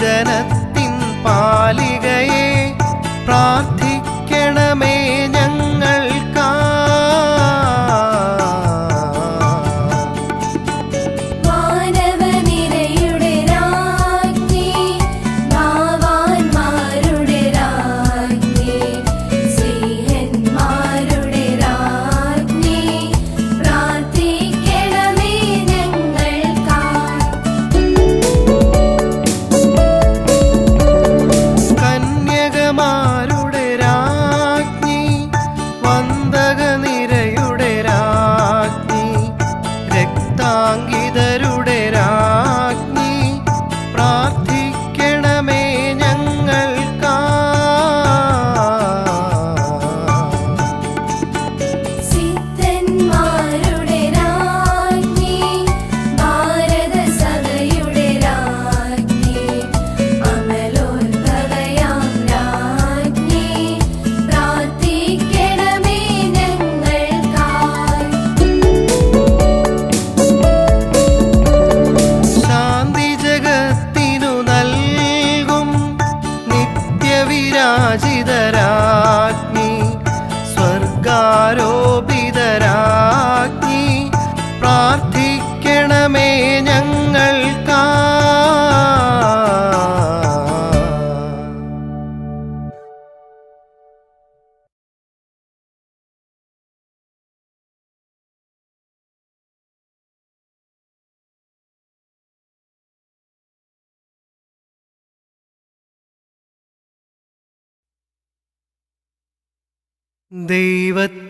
ക്രിസ്തുജനത്തിൻ പാലികയെ പ്രാർത്ഥിക്കണമേ ഞങ്ങൾക്കാ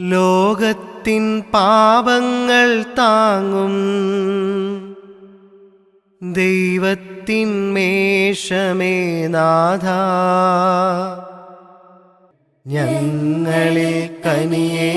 ലോകത്തിൻ പാപങ്ങൾ താങ്ങും. ദൈവത്തിൻ മേഷമേ നാഥ. ഞങ്ങളെ കനിയേണമേ.